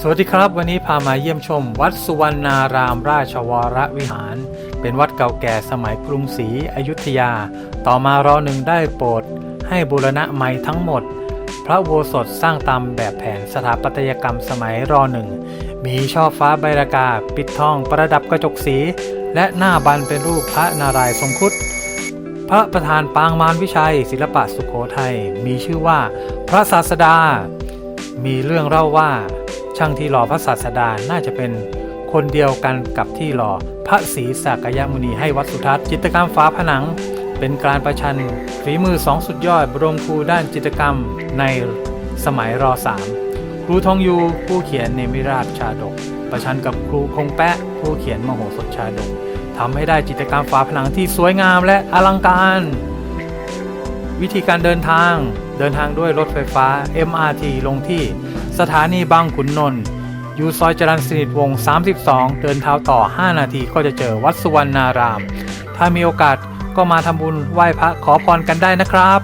สวัสดีครับวันนี้พามาเยี่ยมชม วัดสุวรรณารามราชวรวิหาร เป็นวัดเก่าแก่สมัยกรุงศรีอยุธยา ต่อมารอหนึ่งได้โปรดให้บูรณะใหม่ทั้งหมด พระโบสถสร้างตามแบบแผนสถาปัตยกรรมสมัยรอหนึ่งมีช่อฟ้าใบรากาปิดทองประดับกระจกสี และหน้าบันเป็นรูปพระนารายณ์ทรงครุฑพระประธานปางมารวิชัย ศิลปะสุโขทัยมีชื่อว่า พระศาสดา มีเรื่องเล่าว่า ช่างที่หล่อพระศาสดาน่าจะเป็นคนเดียวกันกับที่หล่อพระศรีสักยมุนีให้วัดสุทัศน์จิตรกรรมฝาผนัง เป็นการประชันฝีมือสองสุดยอดบรมครูด้านจิตรกรรมในสมัยรสามครูทองยูผู้เขียนเนมิราชชาดก ประชันกับครูคงแปะผู้เขียนมโหสถชาดกทำให้ได้จิตรกรรมฝาผนังที่สวยงามและอลังการ วิธีการเดินทางเดินทางด้วยรถไฟฟ้า MRT ลงที่ สถานีบางขุนนนท์อยู่ซอยจรัญสนิทวงศ์32 เดินเท้าต่อ 5 นาทีก็จะเจอวัดสุวรรณาราม ถ้ามีโอกาสก็มาทำบุญไหว้พระขอพรกันได้นะครับ